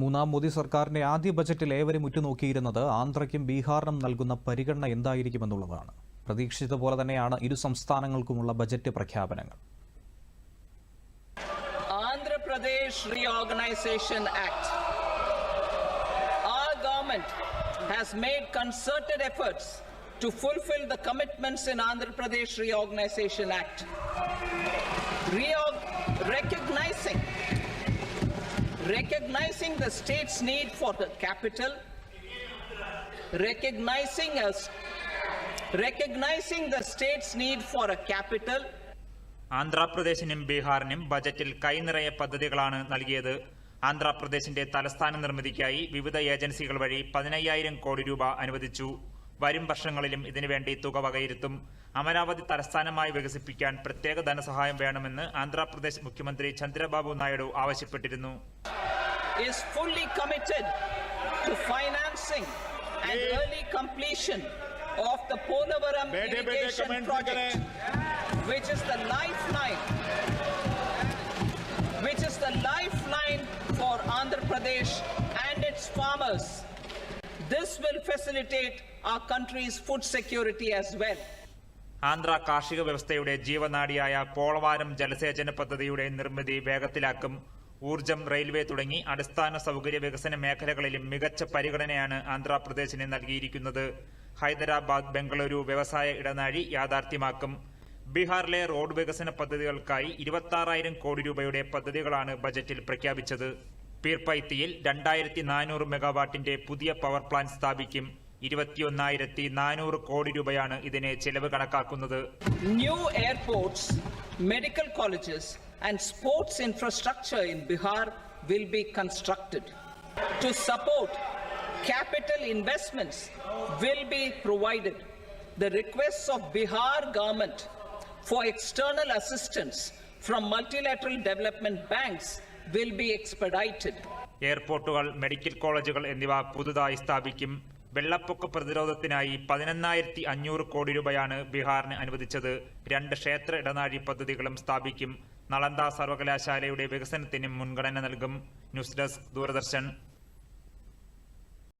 മൂന്നാം മോദി സർക്കാരിന്റെ ആദ്യ ബജറ്റിൽ ഏവരും ഉറ്റുനോക്കിയിരുന്നത് ആന്ധ്രയ്ക്കും ബീഹാറിനും നൽകുന്ന പരിഗണന എന്തായിരിക്കുമെന്നുള്ളതാണ്. പ്രതീക്ഷിച്ചതുപോലെ തന്നെയാണ് ഇരു സംസ്ഥാനങ്ങൾക്കുമുള്ള ബജറ്റ് പ്രഖ്യാപനങ്ങൾ. ആന്ധ്രപ്രദേശ് റീഓർഗനൈസേഷൻ ആക്ട് ആ government has made concerted efforts to fulfil the commitments in Andhra Pradesh reorganisation act reorg recognizing the state's need for the capital, recognizing us recognizing the state's need for a capital. ആന്ധ്രാപ്രദേശിനും ബീഹാറിനും ബജറ്റിൽ കൈനിറയ പദ്ധതികളാണ് നൽകിയത്. ആന്ധ്രാപ്രദേശിന്റെ തലസ്ഥാന നിർമ്മിതിക്കായി വിവിധ ഏജൻസികൾ വഴി പതിനയ്യായിരം കോടി രൂപ അനുവദിച്ചു. വരും വർഷങ്ങളിലും ഇതിനുവേണ്ടി തുക വകയിരുത്തും. അമരാവതി തലസ്ഥാനമായി വികസിപ്പിക്കാൻ പ്രത്യേക ധനസഹായം വേണമെന്ന് ആന്ധ്രാപ്രദേശ് മുഖ്യമന്ത്രി ചന്ദ്രബാബു നായിഡു ആവശ്യപ്പെട്ടിരുന്നു. is fully committed to financing and early completion of the Polavaram irrigation project, which is the lifeline, which is the lifeline for Andhra Pradesh and its farmers. This will facilitate our country's food security as well. Andhra കാർഷിക വ്യവസ്ഥയുടെ ജീവനാടിയായ പോളവാരം ജലസേചന പദ്ധതിയുടെ നിർമ്മിതി വേഗത്തിലാക്കും ഊർജം railway തുടങ്ങി അടിസ്ഥാന സൗകര്യ വികസന മേഖലകളിലും മികച്ച പരിഗണനയാണ് ആന്ധ്രാപ്രദേശിന് നൽകിയിരിക്കുന്നത്. ഹൈദരാബാദ് ബംഗളൂരു വ്യവസായ ഇടനാഴി യാഥാർത്ഥ്യമാക്കും. ബീഹാറിലെ റോഡ് വികസന പദ്ധതികൾക്കായി ഇരുപത്തി കോടി രൂപയുടെ പദ്ധതികളാണ് ബജറ്റിൽ പ്രഖ്യാപിച്ചത്. പീർപ്പൈത്തിയിൽ രണ്ടായിരത്തി നാനൂറ് മെഗാവാട്ടിന്റെ പുതിയ പവർ പ്ലാന്റ് സ്ഥാപിക്കും. ഇരുപത്തിയൊന്നായിരത്തി നാനൂറ് കോടി രൂപയാണ് ഇതിനെ ചെലവ് കണക്കാക്കുന്നത്. New airports medical colleges, and sports infrastructure in Bihar will be constructed. To support capital investments will be provided. The requests of Bihar government for external assistance from multilateral development banks will be expedited. എയർപോർട്ടുകൾ medical കോളേജുകൾ എന്നിവ പുതുതായി സ്ഥാപിക്കും വെള്ളപ്പൊക്ക പ്രതിരോധത്തിനായി പതിനൊന്നായിരത്തി അഞ്ഞൂറ് കോടി രൂപയാണ് ബീഹാറിന് അനുവദിച്ചത് രണ്ട് ക്ഷേത്ര ഇടനാഴി പദ്ധതികളും സ്ഥാപിക്കും നളന്ദ സർവകലാശാലയുടെ വികസനത്തിനും മുൻഗണന നൽകും. News desk Doordarshan.